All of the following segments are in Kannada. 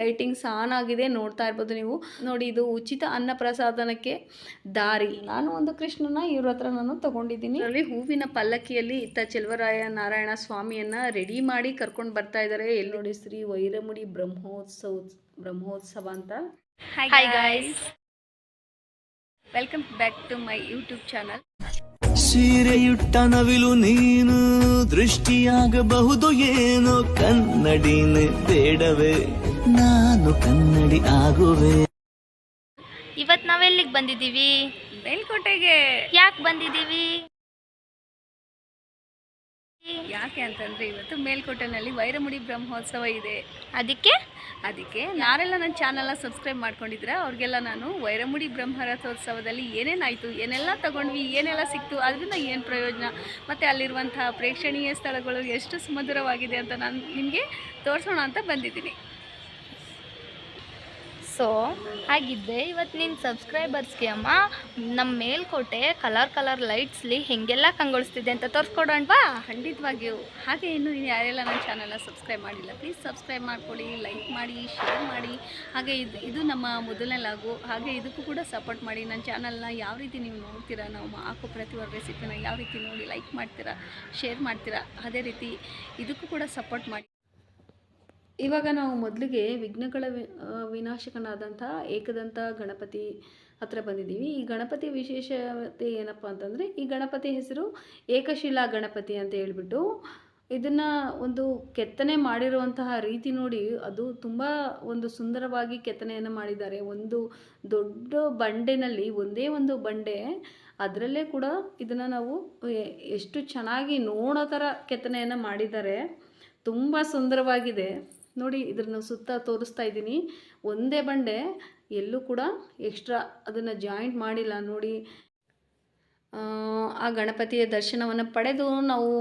ಲೈಟಿಂಗ್ಸ್ ಆನ್ ಆಗಿದೆ ನೋಡ್ತಾ ಇರ್ಬೋದು ನೀವು. ನೋಡಿ ಇದು ಉಚಿತ ಅನ್ನ ಪ್ರಸಾದನಕ್ಕೆ ದಾರಿ. ನಾನು ಒಂದು ಕೃಷ್ಣನ ಇವ್ರ ಹತ್ರ ನಾನು ತಗೊಂಡಿದ್ದೀನಿ. ಅಲ್ಲಿ ಹೂವಿನ ಪಲ್ಲಕ್ಕಿಯಲ್ಲಿ ಇತ್ತ ಚೆಲುವರಾಯ ನಾರಾಯಣ ಸ್ವಾಮಿಯನ್ನ ರೆಡಿ ಮಾಡಿ ಕರ್ಕೊಂಡು ಬರ್ತಾ ಇದ್ದಾರೆ ಎಲ್ಲಿ ನೋಡಿ ಶ್ರೀ ವೈರಮುಡಿ ಬ್ರಹ್ಮೋತ್ಸವ ಬ್ರಹ್ಮೋತ್ಸವ ಅಂತ. Hi guys welcome back to my YouTube channel ಸೀರೆಯುಟ್ಟ ನವಿಲು ನೀನು ದೃಷ್ಟಿಯಾಗಬಹುದು ಏನೋ ಕನ್ನಡಿನೇ ಬೇಡವೇ? ನಾನು ಕನ್ನಡಿ ಆಗುವೆ. ಇವತ್ ನಾವೆಲ್ಲಿಗೆ ಬಂದಿದ್ದೀವಿ? ಮೇಲ್ಕೋಟೆಗೆ. ಯಾಕೆ ಬಂದಿದ್ದೀವಿ? ಯಾಕೆ ಅಂತಂದ್ರೆ ಇವತ್ತು ಮೇಲ್ಕೋಟೆನಲ್ಲಿ ವೈರಮುಡಿ ಬ್ರಹ್ಮೋತ್ಸವ ಇದೆ. ಅದಕ್ಕೆ? ಅದಕ್ಕೆ ನಾರೆಲ್ಲ ನನ್ನ ಚಾನಲ್ನ ಸಬ್ಸ್ಕ್ರೈಬ್ ಮಾಡ್ಕೊಂಡಿದ್ರೆ ಅವ್ರಿಗೆಲ್ಲ ನಾನು ವೈರಮುಡಿ ಬ್ರಹ್ಮರಥೋತ್ಸವದಲ್ಲಿ ಏನೇನಾಯಿತು ಏನೆಲ್ಲ ತಗೊಂಡ್ವಿ ಏನೆಲ್ಲ ಸಿಕ್ತು ಅದರಿಂದ ಏನು ಪ್ರಯೋಜನ? ಮತ್ತು ಅಲ್ಲಿರುವಂತಹ ಪ್ರೇಕ್ಷಣೀಯ ಸ್ಥಳಗಳು ಎಷ್ಟು ಸುಮಧುರವಾಗಿದೆ ಅಂತ ನಾನು ನಿಮಗೆ ತೋರಿಸೋಣ ಅಂತ ಬಂದಿದ್ದೀನಿ. ಸೊ ಹಾಗಿದ್ದೆ ಇವತ್ತು ನಿನ್ನ ಸಬ್ಸ್ಕ್ರೈಬರ್ಸ್ಗೆ ಅಮ್ಮ ನಮ್ಮ ಮೇಲ್ಕೋಟೆ ಕಲರ್ ಕಲರ್ ಲೈಟ್ಸ್ಲಿ ಹೆಂಗೆಲ್ಲ ಕಂಗೊಳಿಸ್ತಿದೆ ಅಂತ ತೋರಿಸ್ಕೊಡೋಣವಾ ಖಂಡಿತವಾಗಿಯೂ. ಹಾಗೆ ಇನ್ನು ಯಾರೆಲ್ಲ ನನ್ನ ಚಾನಲ್ನ ಸಬ್ಸ್ಕ್ರೈಬ್ ಮಾಡಿಲ್ಲ ಪ್ಲೀಸ್ ಸಬ್ಸ್ಕ್ರೈಬ್ ಮಾಡ್ಕೊಳ್ಳಿ ಲೈಕ್ ಮಾಡಿ ಶೇರ್ ಮಾಡಿ. ಹಾಗೆ ಇದು ಇದು ನಮ್ಮ ಮೊದಲನೇ ಲಾಗು. ಹಾಗೆ ಇದಕ್ಕೂ ಕೂಡ ಸಪೋರ್ಟ್ ಮಾಡಿ. ನನ್ನ ಚಾನಲ್ನ ಯಾವ ರೀತಿ ನೀವು ನೋಡ್ತೀರಾ, ನಾವು ಹಾಕೋ ಪ್ರತಿಯೊಂದು ರೆಸಿಪಿನ ಯಾವ ರೀತಿ ನೋಡಿ ಲೈಕ್ ಮಾಡ್ತೀರಾ ಶೇರ್ ಮಾಡ್ತೀರಾ, ಅದೇ ರೀತಿ ಇದಕ್ಕೂ ಕೂಡ ಸಪೋರ್ಟ್ ಮಾಡಿ. ಇವಾಗ ನಾವು ಮೊದಲಿಗೆ ವಿಘ್ನಗಳ ವಿ- ವಿನಾಶಕನಾದಂಥ ಏಕದಂತ ಗಣಪತಿ ಹತ್ರ ಬಂದಿದ್ದೀವಿ. ಈ ಗಣಪತಿ ವಿಶೇಷತೆ ಏನಪ್ಪ ಅಂತಂದರೆ, ಈ ಗಣಪತಿ ಹೆಸರು ಏಕಶಿಲಾ ಗಣಪತಿ ಅಂತ ಹೇಳ್ಬಿಟ್ಟು ಇದನ್ನು ಒಂದು ಕೆತ್ತನೆ ಮಾಡಿರುವಂತಹ ರೀತಿ ನೋಡಿ ಅದು ತುಂಬ ಒಂದು ಸುಂದರವಾಗಿ ಕೆತ್ತನೆಯನ್ನು ಮಾಡಿದ್ದಾರೆ. ಒಂದು ದೊಡ್ಡ ಬಂಡೆನಲ್ಲಿ ಒಂದೇ ಒಂದು ಬಂಡೆ, ಅದರಲ್ಲೇ ಕೂಡ ಇದನ್ನು ನಾವು ಎಷ್ಟು ಚೆನ್ನಾಗಿ ನೋಡೋ ಥರ ಕೆತ್ತನೆಯನ್ನು ಮಾಡಿದ್ದಾರೆ. ತುಂಬ ಸುಂದರವಾಗಿದೆ. ನೋಡಿ ಇದ್ರನ್ನ ಸುತ್ತ ತೋರಿಸ್ತಾ ಇದ್ದೀನಿ. ಒಂದೇ ಬಂಡೆ ಎಲ್ಲೂ ಕೂಡ ಎಕ್ಸ್ಟ್ರಾ ಅದನ್ನು ಜಾಯಿಂಟ್ ಮಾಡಿಲ್ಲ ನೋಡಿ. ಆ ಗಣಪತಿಯ ದರ್ಶನವನ್ನು ಪಡೆದು ನಾವು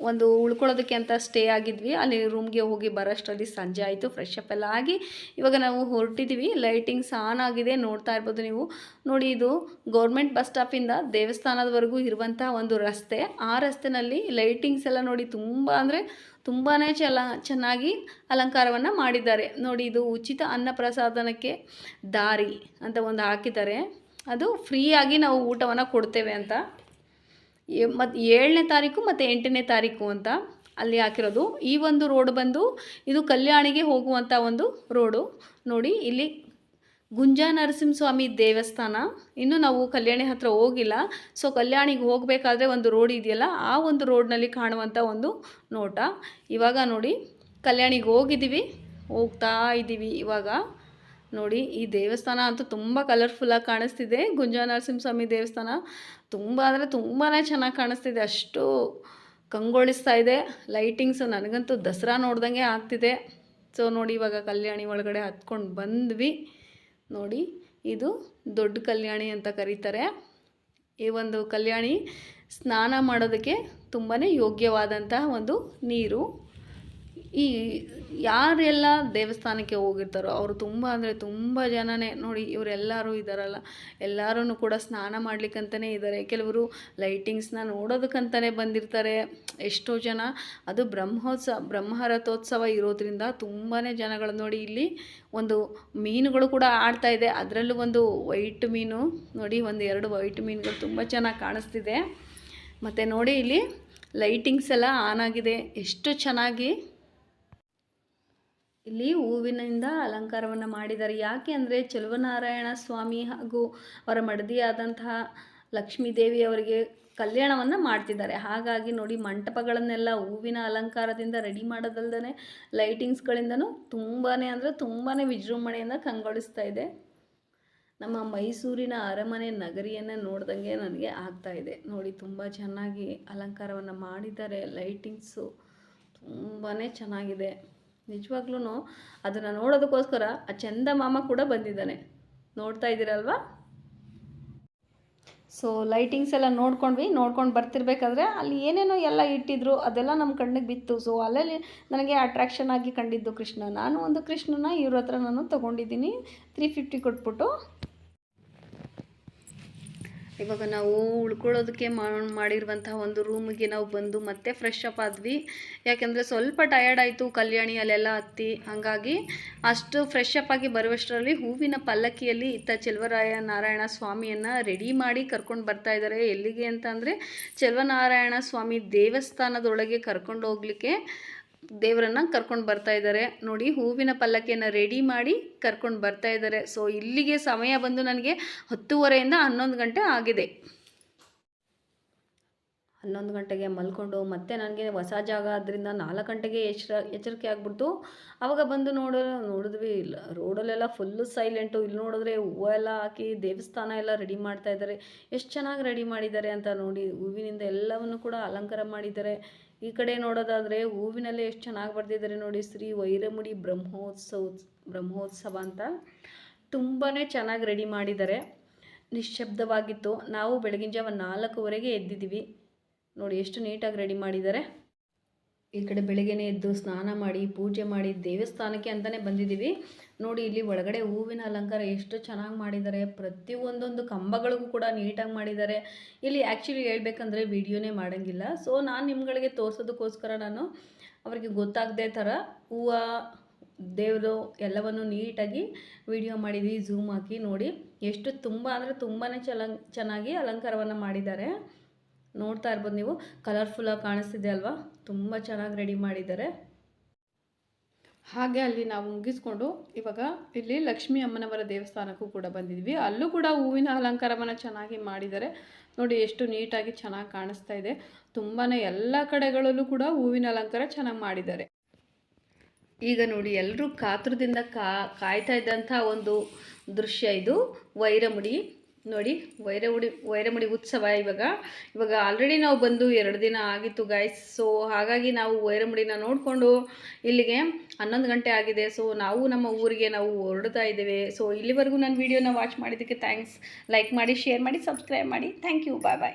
ಒಂದು ಉಳ್ಕೊಳ್ಳೋದಕ್ಕೆ ಅಂತ ಸ್ಟೇ ಆಗಿದ್ವಿ. ಅಲ್ಲಿ ರೂಮ್ಗೆ ಹೋಗಿ ಬರೋಷ್ಟರಲ್ಲಿ ಸಂಜೆ ಆಯಿತು. ಫ್ರೆಶ್ ಅಪ್ ಎಲ್ಲ ಆಗಿ ಇವಾಗ ನಾವು ಹೊರಟಿದ್ದೀವಿ ಲೈಟಿಂಗ್ಸ್ ಆನ್ ಆಗಿದೆ. ನೋಡ್ತಾ ಇರ್ಬೋದು ನೀವು. ನೋಡಿ ಇದು ಗೌರ್ಮೆಂಟ್ ಬಸ್ ಸ್ಟಾಪಿಂದ ದೇವಸ್ಥಾನದವರೆಗೂ ಇರುವಂಥ ಒಂದು ರಸ್ತೆ. ಆ ರಸ್ತೆನಲ್ಲಿ ಲೈಟಿಂಗ್ಸ್ ಎಲ್ಲ ನೋಡಿ ತುಂಬ ಅಂದರೆ ತುಂಬಾ ಚಲ, ಚೆನ್ನಾಗಿ ಅಲಂಕಾರವನ್ನು ಮಾಡಿದ್ದಾರೆ. ನೋಡಿ ಇದು ಉಚಿತ ಅನ್ನಪ್ರಸಾದನಕ್ಕೆ ದಾರಿ ಅಂತ ಒಂದು ಹಾಕಿದ್ದಾರೆ. ಅದು ಫ್ರೀಯಾಗಿ ನಾವು ಊಟವನ್ನು ಕೊಡ್ತೇವೆ ಅಂತ. ಮತ್ತು ಏಳನೇ ತಾರೀಕು ಮತ್ತು ಎಂಟನೇ ತಾರೀಕು ಅಂತ ಅಲ್ಲಿ ಹಾಕಿರೋದು. ಈ ಒಂದು ರೋಡ್ ಬಂದು ಇದು ಕಲ್ಯಾಣಿಗೆ ಹೋಗುವಂಥ ಒಂದು ರೋಡು ನೋಡಿ, ಇಲ್ಲಿ ಗುಂಜಾ ನರಸಿಂಹಸ್ವಾಮಿ ದೇವಸ್ಥಾನ. ಇನ್ನು ನಾವು ಕಲ್ಯಾಣಿ ಹತ್ರ ಹೋಗಿಲ್ಲ. ಸೊ ಕಲ್ಯಾಣಿಗೆ ಹೋಗಬೇಕಾದ್ರೆ ಒಂದು ರೋಡ್ ಇದೆಯಲ್ಲ, ಆ ಒಂದು ರೋಡ್ನಲ್ಲಿ ಕಾಣುವಂಥ ಒಂದು ನೋಟ. ಇವಾಗ ನೋಡಿ, ಕಲ್ಯಾಣಿಗೆ ಹೋಗಿದ್ದೀವಿ. ಹೋಗ್ತಾ ಇದ್ದೀವಿ ಇವಾಗ. ನೋಡಿ, ಈ ದೇವಸ್ಥಾನ ಅಂತೂ ತುಂಬ ಕಲರ್ಫುಲ್ಲಾಗಿ ಕಾಣಿಸ್ತಿದೆ. ಗುಂಜಾ ನರಸಿಂಹಸ್ವಾಮಿ ದೇವಸ್ಥಾನ. ತುಂಬ ಅಂದರೆ ತುಂಬಾ ಚೆನ್ನಾಗಿ ಕಾಣಿಸ್ತಿದೆ. ಅಷ್ಟು ಕಂಗೊಳಿಸ್ತಾ ಇದೆ. ಲೈಟಿಂಗ್ಸ್ ನನಗಂತೂ ದಸರಾ ನೋಡ್ದಂಗೆ ಆಗ್ತಿದೆ. ಸೊ ನೋಡಿ, ಇವಾಗ ಕಲ್ಯಾಣಿ ಒಳಗಡೆ ಹತ್ಕೊಂಡು ಬಂದ್ವಿ. ನೋಡಿ, ಇದು ದೊಡ್ಡ ಕಲ್ಯಾಣಿ ಅಂತ ಕರೀತಾರೆ. ಈ ಒಂದು ಕಲ್ಯಾಣಿ ಸ್ನಾನ ಮಾಡೋದಕ್ಕೆ ತುಂಬಾ ಯೋಗ್ಯವಾದಂತಹ ಒಂದು ನೀರು. ಈ ಯಾರೆಲ್ಲ ದೇವಸ್ಥಾನಕ್ಕೆ ಹೋಗಿರ್ತಾರೋ ಅವರು ತುಂಬ ಅಂದರೆ ತುಂಬ ಜನನೇ ನೋಡಿ ಇವರೆಲ್ಲರೂ ಇದ್ದಾರಲ್ಲ ಎಲ್ಲರೂ ಕೂಡ ಸ್ನಾನ ಮಾಡ್ಲಿಕ್ಕಂತಲೇ ಇದ್ದಾರೆ ಕೆಲವರು ಲೈಟಿಂಗ್ಸ್ನ ನೋಡೋದಕ್ಕಂತಲೇ ಬಂದಿರ್ತಾರೆ. ಎಷ್ಟೋ ಜನ. ಅದು ಬ್ರಹ್ಮೋತ್ಸವ ಬ್ರಹ್ಮರಥೋತ್ಸವ ಇರೋದ್ರಿಂದ ತುಂಬಾ ಜನಗಳು ನೋಡಿ ಇಲ್ಲಿ ಒಂದು ಮೀನುಗಳು ಕೂಡ ಆಡ್ತಾ ಇದೆ. ಅದರಲ್ಲೂ ಒಂದು ವೈಟ್ ಮೀನು, ನೋಡಿ ಒಂದು ಎರಡು ವೈಟ್ ಮೀನುಗಳು ತುಂಬ ಚೆನ್ನಾಗಿ ಕಾಣಿಸ್ತಿದೆ. ಮತ್ತು ನೋಡಿ ಇಲ್ಲಿ ಲೈಟಿಂಗ್ಸ್ ಎಲ್ಲ ಆನ್ ಆಗಿದೆ. ಎಷ್ಟು ಚೆನ್ನಾಗಿ ಇಲ್ಲಿ ಹೂವಿನಿಂದ ಅಲಂಕಾರವನ್ನು ಮಾಡಿದ್ದಾರೆ. ಯಾಕೆ ಅಂದರೆ ಚೆಲುವನಾರಾಯಣ ಸ್ವಾಮಿ ಹಾಗೂ ಅವರ ಮಡದಿಯಾದಂತಹ ಲಕ್ಷ್ಮೀ ದೇವಿ ಅವರಿಗೆ ಕಲ್ಯಾಣವನ್ನು ಮಾಡ್ತಿದ್ದಾರೆ. ಹಾಗಾಗಿ ನೋಡಿ ಮಂಟಪಗಳನ್ನೆಲ್ಲ ಹೂವಿನ ಅಲಂಕಾರದಿಂದ ರೆಡಿ ಮಾಡೋದಲ್ದೇ ಲೈಟಿಂಗ್ಸ್ಗಳಿಂದನೂ ತುಂಬಾ ಅಂದರೆ ತುಂಬಾ ವಿಜೃಂಭಣೆಯಿಂದ ಕಂಗೊಳಿಸ್ತಾ ಇದೆ. ನಮ್ಮ ಮೈಸೂರಿನ ಅರಮನೆ ನಗರಿಯನ್ನು ನೋಡ್ದಂಗೆ ನನಗೆ ಆಗ್ತಾ ಇದೆ. ನೋಡಿ ತುಂಬ ಚೆನ್ನಾಗಿ ಅಲಂಕಾರವನ್ನು ಮಾಡಿದ್ದಾರೆ. ಲೈಟಿಂಗ್ಸು ತುಂಬಾ ಚೆನ್ನಾಗಿದೆ. ನಿಜವಾಗ್ಲೂ ಅದನ್ನು ನೋಡೋದಕ್ಕೋಸ್ಕರ ಆ ಚಂದ ಮಾಮ ಕೂಡ ಬಂದಿದ್ದಾನೆ. ನೋಡ್ತಾ ಇದ್ದೀರಲ್ವಾ? ಸೊ ಲೈಟಿಂಗ್ಸ್ ಎಲ್ಲ ನೋಡ್ಕೊಂಡ್ವಿ. ನೋಡ್ಕೊಂಡು ಬರ್ತಿರ್ಬೇಕಾದ್ರೆ ಅಲ್ಲಿ ಏನೇನೋ ಎಲ್ಲ ಇಟ್ಟಿದ್ರು, ಅದೆಲ್ಲ ನಮ್ಮ ಕಣ್ಣಿಗೆ ಬಿತ್ತು. ಸೊ ಅಲ್ಲಲ್ಲಿ ನನಗೆ ಅಟ್ರಾಕ್ಷನ್ ಆಗಿ ಕಂಡಿದ್ದು ಕೃಷ್ಣ. ನಾನು ಒಂದು ಕೃಷ್ಣನ ಇವ್ರ ಹತ್ರ ನಾನು ತೊಗೊಂಡಿದ್ದೀನಿ. ತ್ರೀ ಫಿಫ್ಟಿ ಕೊಟ್ಬಿಟ್ಟು. ಇವಾಗ ನಾವು ಉಳ್ಕೊಳ್ಳೋದಕ್ಕೆ ಮಾಡಿರುವಂತಹ ಒಂದು ರೂಮಿಗೆ ನಾವು ಬಂದು ಮತ್ತೆ ಫ್ರೆಶ್ ಅಪ್ ಆದ್ವಿ. ಯಾಕೆಂದರೆ ಸ್ವಲ್ಪ ಟಯರ್ಡ್ ಆಯಿತು ಕಲ್ಯಾಣಿ, ಅಲ್ಲೆಲ್ಲ ಹತ್ತಿ ಹಾಗಾಗಿ ಅಷ್ಟು ಫ್ರೆಶ್ ಅಪ್ ಆಗಿ ಬರುವಷ್ಟರಲ್ಲಿ ಹೂವಿನ ಪಲ್ಲಕ್ಕಿಯಲ್ಲಿ ಇತ್ತ ಚೆಲ್ವರಾಯ ನಾರಾಯಣ ಸ್ವಾಮಿಯನ್ನು ರೆಡಿ ಮಾಡಿ ಕರ್ಕೊಂಡು ಬರ್ತಾ ಇದ್ದಾರೆ ಎಲ್ಲಿಗೆ ಅಂತ ಅಂದರೆ ಚೆಲುವನಾರಾಯಣ ಸ್ವಾಮಿ ದೇವಸ್ಥಾನದೊಳಗೆ ಕರ್ಕೊಂಡು ಹೋಗ್ಲಿಕ್ಕೆ ದೇವರನ್ನ ಕರ್ಕೊಂಡು ಬರ್ತಾ ಇದ್ದಾರೆ ನೋಡಿ, ಹೂವಿನ ಪಲ್ಲಕ್ಕಿಯನ್ನು ರೆಡಿ ಮಾಡಿ ಕರ್ಕೊಂಡು ಬರ್ತಾ ಇದ್ದಾರೆ ಸೊ ಇಲ್ಲಿಗೆ ಸಮಯ ಬಂದು ನನಗೆ ಹತ್ತುವರೆಯಿಂದ ಹನ್ನೊಂದು ಗಂಟೆ ಆಗಿದೆ. ಹನ್ನೊಂದು ಗಂಟೆಗೆ ಮಲ್ಕೊಂಡು ಮತ್ತೆ ನನಗೆ ಹೊಸ ಜಾಗ ಆದ್ದರಿಂದ ನಾಲ್ಕು ಗಂಟೆಗೆ ಎಚ್ಚರ, ಎಚ್ಚರಿಕೆ ಆಗ್ಬಿಡ್ತು. ಆವಾಗ ಬಂದು ನೋಡ, ನೋಡಿದ್ವಿ, ಇಲ್ಲ, ರೋಡಲ್ಲೆಲ್ಲ ಫುಲ್ಲು ಸೈಲೆಂಟು ಇಲ್ಲಿ ನೋಡಿದ್ರೆ ಹೂವು ಎಲ್ಲ ಹಾಕಿ ದೇವಸ್ಥಾನ ಎಲ್ಲ ರೆಡಿ ಮಾಡ್ತಾ ಇದ್ದಾರೆ ಎಷ್ಟು ಚೆನ್ನಾಗಿ ರೆಡಿ ಮಾಡಿದ್ದಾರೆ ಅಂತ ನೋಡಿ, ಹೂವಿನಿಂದ ಎಲ್ಲವನ್ನು ಕೂಡ ಅಲಂಕಾರ ಮಾಡಿದ್ದಾರೆ. ಈ ಕಡೆ ನೋಡೋದಾದರೆ ಹೂವಿನಲ್ಲೇ ಎಷ್ಟು ಚೆನ್ನಾಗಿ ಬರ್ತಿದ್ದಾರೆ ನೋಡಿ, ಶ್ರೀ ವೈರಮುಡಿ ಬ್ರಹ್ಮೋತ್ಸವ ಬ್ರಹ್ಮೋತ್ಸವ ಅಂತ ತುಂಬಾ ಚೆನ್ನಾಗಿ ರೆಡಿ ಮಾಡಿದ್ದಾರೆ ನಿಶ್ಶಬ್ದವಾಗಿತ್ತು. ನಾವು ಬೆಳಗಿನ ಜಾವ ನಾಲ್ಕುವರೆಗೆ ಎದ್ದಿದ್ದೀವಿ ನೋಡಿ, ಎಷ್ಟು ನೀಟಾಗಿ ರೆಡಿ ಮಾಡಿದ್ದಾರೆ ಈ ಕಡೆ ಬೆಳಗ್ಗೆನೇ ಎದ್ದು ಸ್ನಾನ ಮಾಡಿ, ಪೂಜೆ ಮಾಡಿ ದೇವಸ್ಥಾನಕ್ಕೆ ಅಂತಲೇ ಬಂದಿದ್ದೀವಿ. ನೋಡಿ, ಇಲ್ಲಿ ಒಳಗಡೆ ಹೂವಿನ ಅಲಂಕಾರ ಎಷ್ಟು ಚೆನ್ನಾಗಿ ಮಾಡಿದ್ದಾರೆ. ಪ್ರತಿಯೊಂದೊಂದು ಕಂಬಗಳಿಗೂ ಕೂಡ ನೀಟಾಗಿ ಮಾಡಿದ್ದಾರೆ. ಇಲ್ಲಿ ಆ್ಯಕ್ಚುಲಿ ಹೇಳ್ಬೇಕಂದ್ರೆ ವಿಡಿಯೋನೇ ಮಾಡೋಂಗಿಲ್ಲ. ಸೊ ನಾನು ನಿಮ್ಗಳಿಗೆ ತೋರಿಸೋದಕ್ಕೋಸ್ಕರ ನಾನು ಅವರಿಗೆ ಗೊತ್ತಾಗದೇ ಥರ ಹೂವು, ದೇವರು ಎಲ್ಲವನ್ನು ನೀಟಾಗಿ ವಿಡಿಯೋ ಮಾಡಿದ್ವಿ, ಝೂಮ್ ಹಾಕಿ ನೋಡಿ. ಎಷ್ಟು ತುಂಬ ಅಂದರೆ ತುಂಬಾ ಚಲ, ಚೆನ್ನಾಗಿ ಅಲಂಕಾರವನ್ನು ಮಾಡಿದ್ದಾರೆ. ನೋಡ್ತಾ ಇರ್ಬೋದು ನೀವು. ಕಲರ್ಫುಲ್ಲಾಗಿ ಕಾಣಿಸ್ತಿದೆ ಅಲ್ವಾ? ತುಂಬ ಚೆನ್ನಾಗಿ ರೆಡಿ ಮಾಡಿದ್ದಾರೆ. ಹಾಗೆ ಅಲ್ಲಿ ನಾವು ಮುಗಿಸ್ಕೊಂಡು ಇವಾಗ ಇಲ್ಲಿ ಲಕ್ಷ್ಮೀ ಅಮ್ಮನವರ ದೇವಸ್ಥಾನಕ್ಕೂ ಕೂಡ ಬಂದಿದ್ವಿ. ಅಲ್ಲೂ ಕೂಡ ಹೂವಿನ ಅಲಂಕಾರವನ್ನು ಚೆನ್ನಾಗಿ ಮಾಡಿದ್ದಾರೆ. ನೋಡಿ ಎಷ್ಟು ನೀಟಾಗಿ ಚೆನ್ನಾಗಿ ಕಾಣಿಸ್ತಾ ಇದೆ. ತುಂಬಾ ಎಲ್ಲ ಕಡೆಗಳಲ್ಲೂ ಕೂಡ ಹೂವಿನ ಅಲಂಕಾರ ಚೆನ್ನಾಗಿ ಮಾಡಿದ್ದಾರೆ. ಈಗ ನೋಡಿ ಎಲ್ಲರೂ ಕಾತುರದಿಂದ ಕಾ ಕಾಯ್ತಾ ಇದ್ದಂಥ ಒಂದು ದೃಶ್ಯ ಇದು. ವೈರಮುಡಿ. ನೋಡಿ ವೈರಮುಡಿ ವೈರಮುಡಿ ಉತ್ಸವ ಇವಾಗ. ಇವಾಗ ಆಲ್ರೆಡಿ ನಾವು ಬಂದು ಎರಡು ದಿನ ಆಗಿತ್ತು ಗಾಯ್ಸ್ ಸೊ ಹಾಗಾಗಿ ನಾವು ವೈರಮುಡಿನ ನೋಡಿಕೊಂಡು ಇಲ್ಲಿಗೆ ಹನ್ನೊಂದು ಗಂಟೆ ಆಗಿದೆ. ಸೊ ನಾವು ನಮ್ಮ ಊರಿಗೆ ನಾವು ಹೊರಡ್ತಾ ಇದ್ದೇವೆ. ಸೊ ಇಲ್ಲಿವರೆಗೂ ನನ್ನ ವೀಡಿಯೋನ ವಾಚ್ ಮಾಡಿದ್ದಕ್ಕೆ ಥ್ಯಾಂಕ್ಸ್ ಲೈಕ್ ಮಾಡಿ ಶೇರ್ ಮಾಡಿ ಸಬ್ಸ್ಕ್ರೈಬ್ ಮಾಡಿ. Thank you bye bye